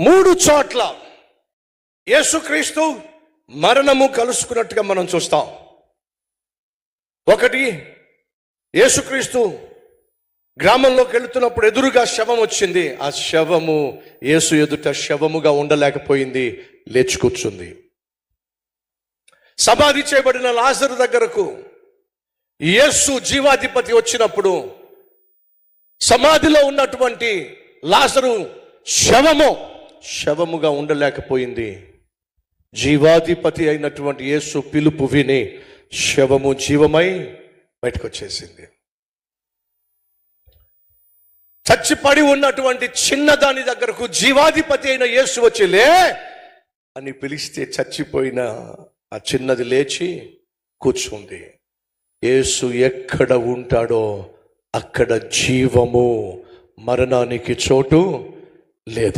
మూడు చోట్ల యేసుక్రీస్తు మరణము కలుసుకున్నట్టుగా మనం చూస్తాం. ఒకటి యేసుక్రీస్తు గ్రామంలోకి వెళుతున్నప్పుడు ఎదురుగా శవం వచ్చింది. ఆ శవము యేసు ఎదుట శవముగా ఉండలేకపోయింది లేచి కూర్చుంది. సమాధి చేయబడిన లాజరు దగ్గరకు యేసు జీవాధిపతి వచ్చినప్పుడు సమాధిలో ఉన్నటువంటి లాజరు శవము శవముగా ఉండలేకపోయింది. జీవాధిపతి అయినటువంటి యేసు పిలుపు విని శవము జీవమై బయటకు వచ్చేసింది చచ్చిపడి ఉన్నటువంటి చిన్నదాని దగ్గరకు జీవాధిపతి అయిన యేసు వచ్చిలే అని పిలిస్తే చచ్చిపోయిన ఆ చిన్నది లేచి కూర్చుంది. యేసు ఎక్కడ ఉంటాడో అక్కడ జీవము మరణానికి చోటు లేదు.